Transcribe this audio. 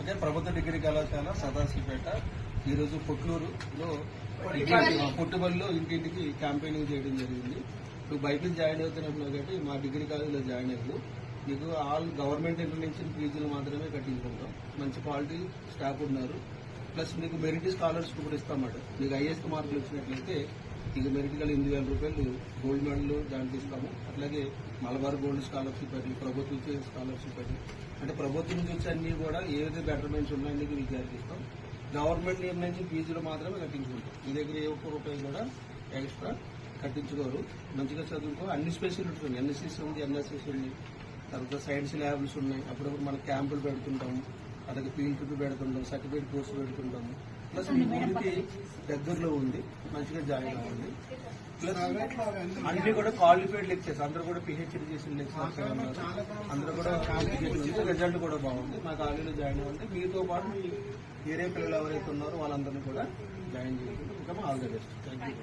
Okay ప్రభుత్వ degree కళాశాల సదాశివపేట ఈరోజు పొట్లూరులో పుట్టుబడిలో ఇంటింటికి క్యాంపెయినింగ్ చేయడం జరిగింది. నువ్వు బైపీసీ జాయిన్ అవుతున్నప్పుడు కాబట్టి మా డిగ్రీ కాలేజీలో జాయిన్ అయ్యారు. మీకు ఆల్ గవర్నమెంట్ ఇంటర్నేషన్ ఫీజులు మాత్రమే కట్టించుకుంటాం. మంచి క్వాలిటీ స్టాఫ్ ఉన్నారు. ప్లస్ మీకు మెరిట్ స్కాలర్షిప్ కూడా ఇస్తామన్నమాట మీకు హైయెస్ట్ మార్కులు వచ్చినట్లయితే ఇది మెరిటికల్ ఎనిమిది వేల రూపాయలు గోల్డ్ మెడల్ దానికి ఇస్తాము. అట్లాగే మలబార్ గోల్డ్ స్కాలర్షిప్ అని ప్రభుత్వం ఇచ్చే స్కాలర్షిప్ అని అంటే ప్రభుత్వం నుంచి వచ్చే అన్ని కూడా ఏదైతే బెటర్మెంట్స్ ఉన్నాయని విద్యార్థి ఇస్తాం గవర్నమెంట్ నిర్ణయించి ఫీజులు మాత్రమే కట్టించుకుంటాం. మీ దగ్గర ఏ ఒక్క రూపాయి కూడా ఎక్స్ట్రా కట్టించుకోరు. మంచిగా చదువుకో. అన్ని స్పెషాలిటీస్ ఉన్నాయి. ఎన్ఎస్ఎస్ ఉంది ఎన్ఎస్ఎస్ ఉంది. తర్వాత సైన్స్ ల్యాబ్స్ ఉన్నాయి. అప్పుడప్పుడు మన క్యాంపులు పెడుతుంటాము అలాగే ఫీల్డ్ ట్రిప్ పెడుతుంటాం సర్టిఫికేట్ కోర్సు పెడుతుంటాము ప్లస్ మీ ఊరికి దగ్గరలో ఉంది మంచిగా జాయిన్ అవ్వండి. ప్లస్ అన్ని కూడా క్వాలిఫైడ్ లెక్చర్స్ అందరూ కూడా పిహెచ్డి చేసిన లెక్చర్స్ ఉన్నారు అందరూ కూడా రిజల్ట్ కూడా బాగుంది. మా కాలేజీలో జాయిన్ అవ్వండి. మీతో పాటు మీ వేరే పిల్లలు ఎవరైతే ఉన్నారో వాళ్ళందరినీ కూడా జాయిన్ చేయండి. ఇంకా all the best. Thank you